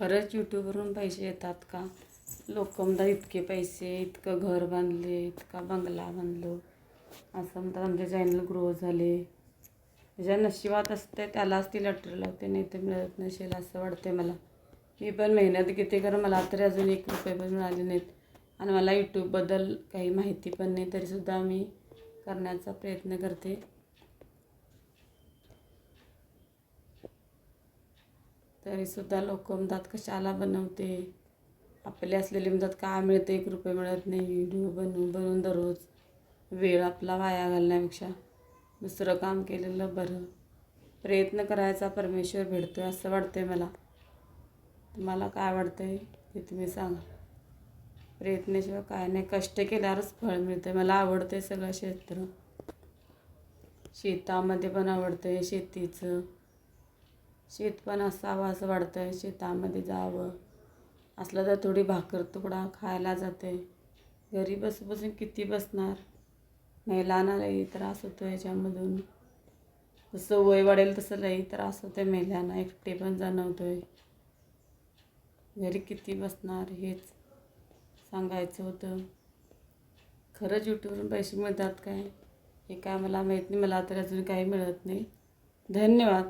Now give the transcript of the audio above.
खरंच यूट्यूबवरून पैसे येतात का? लोक म्हणतात इतके पैसे इतकं घर बांधले इतका बंगला बांधलो. असं म्हणतात आमचे चॅनल ग्रो झाले. ज्या नशिबात असते त्यालाच ती लटर लावते नाही तर मिळत नसेल असं वाटते मला. मी पण मेहनत घेते कारण मला तरी अजून एक रुपये पण मिळाले नाहीत. आणि मला यूट्यूबबद्दल काही माहिती पण नाही तरीसुद्धा मी करण्याचा प्रयत्न करते. तरीसुद्धा लोक म्हणतात कशाला बनवते? आपले असलेले म्हणतात काय मिळते? एक रुपये मिळत नाही. व्हिडिओ बनवून बनवून दररोज वेळ आपला वाया घालण्यापेक्षा दुसरं काम केलेलं बरं. प्रयत्न करायचा परमेश्वर भेटतो आहे असं वाटतंय मला. तुम्हाला काय वाटतं आहे ते तुम्ही सांगा. प्रयत्नाशिवाय काय नाही. कष्ट केल्यावरच फळ मिळतं मला आवडतं आहे सगळं क्षेत्र. शेतामध्ये पण आवडतं आहे शेतीचं. शेत पण असावं असं वाटतं शेतामध्ये जावं. असलं तर थोडी भाकर तुकडा खायला जाते. घरी बसून बसून किती बसणार? महिलांना लई त्रास होतो याच्यामधून. जसं वय वाढेल तसं लई त्रास होते महिलांना एकटे पण जाणवतो आहे घरी किती बसणार हेच सांगायचं होतं. खरंच यूट्यूबवरून पैसे मिळतात काय? हे काय मला माहीत नाही. मला तर अजून काही मिळत नाही. धन्यवाद.